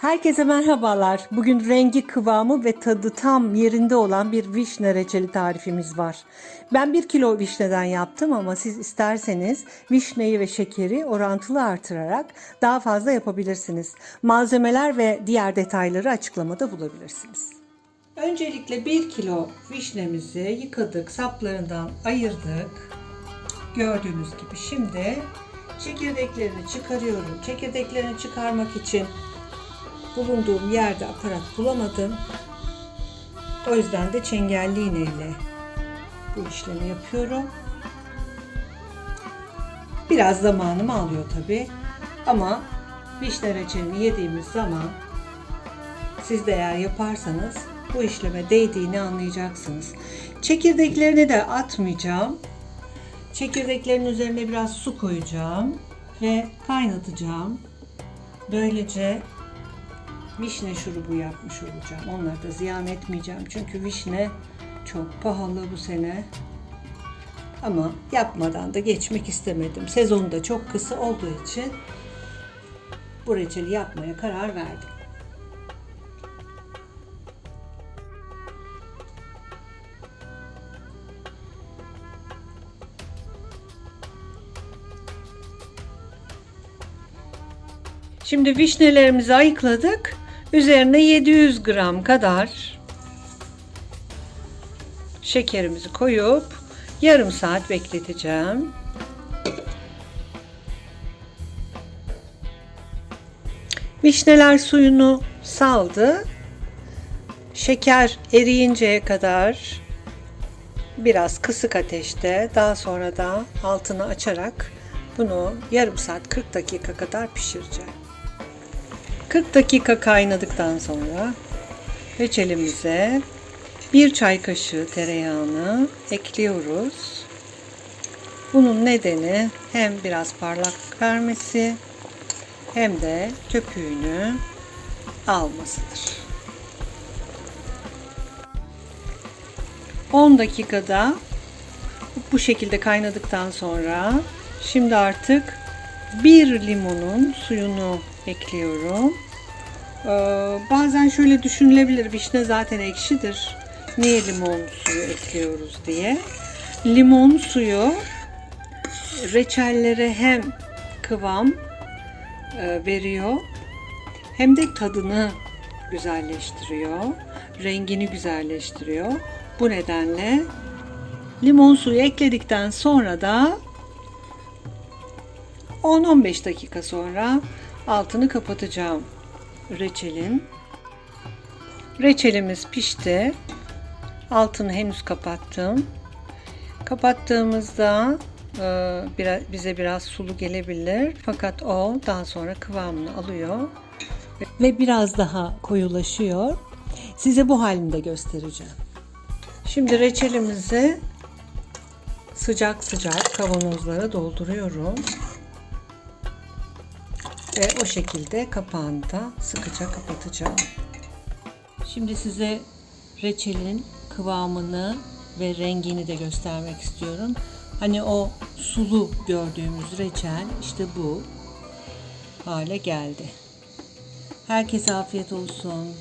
Herkese merhabalar. Bugün rengi, kıvamı ve tadı tam yerinde olan bir vişne reçeli tarifimiz var. Ben 1 kilo vişneden yaptım ama siz isterseniz vişneyi ve şekeri orantılı artırarak daha fazla yapabilirsiniz. Malzemeler ve diğer detayları açıklamada bulabilirsiniz. Öncelikle 1 kilo vişnemizi yıkadık, saplarından ayırdık. Gördüğünüz gibi şimdi çekirdeklerini çıkarıyorum. Çekirdeklerini çıkarmak için bulunduğum yerde aparat bulamadım. O yüzden de çengelli iğneyle bu işlemi yapıyorum. Biraz zamanımı alıyor tabi. Ama vişne reçelini yediğimiz zaman siz de eğer yaparsanız bu işleme değdiğini anlayacaksınız. Çekirdeklerini de atmayacağım. Çekirdeklerin üzerine biraz su koyacağım ve kaynatacağım. Böylece vişne şurubu yapmış olacağım. Onları da ziyan etmeyeceğim. Çünkü vişne çok pahalı bu sene. Ama yapmadan da geçmek istemedim. Sezon da çok kısa olduğu için bu reçeli yapmaya karar verdim. Şimdi vişnelerimizi ayıkladık. Üzerine 700 gram kadar şekerimizi koyup yarım saat bekleteceğim. Vişneler suyunu saldı. Şeker eriyinceye kadar biraz kısık ateşte daha sonra da altını açarak bunu yarım saat 40 dakika kadar pişireceğim. 40 dakika kaynadıktan sonra reçelimize bir çay kaşığı tereyağını ekliyoruz. Bunun nedeni hem biraz parlak vermesi hem de köpüğünü almasıdır. 10 dakikada bu şekilde kaynadıktan sonra şimdi artık bir limonun suyunu ekliyorum. Ee, bazen şöyle düşünülebilir vişne zaten ekşidir. Niye limon suyu ekliyoruz diye. Limon suyu reçellere hem kıvam e, veriyor hem de tadını güzelleştiriyor. Rengini güzelleştiriyor. Bu nedenle limon suyu ekledikten sonra da 10-15 dakika sonra altını kapatacağım reçelin. Reçelimiz pişti. Altını henüz kapattım. Kapattığımızda e, biraz, bize biraz sulu gelebilir. Fakat o daha sonra kıvamını alıyor ve biraz daha koyulaşıyor. Size bu halinde göstereceğim. Şimdi reçelimizi sıcak sıcak kavanozlara dolduruyorum. Ve o şekilde kapağını da sıkıca kapatacağım. Şimdi size reçelin kıvamını ve rengini de göstermek istiyorum. Hani o sulu gördüğümüz reçel işte bu hale geldi. Herkese afiyet olsun.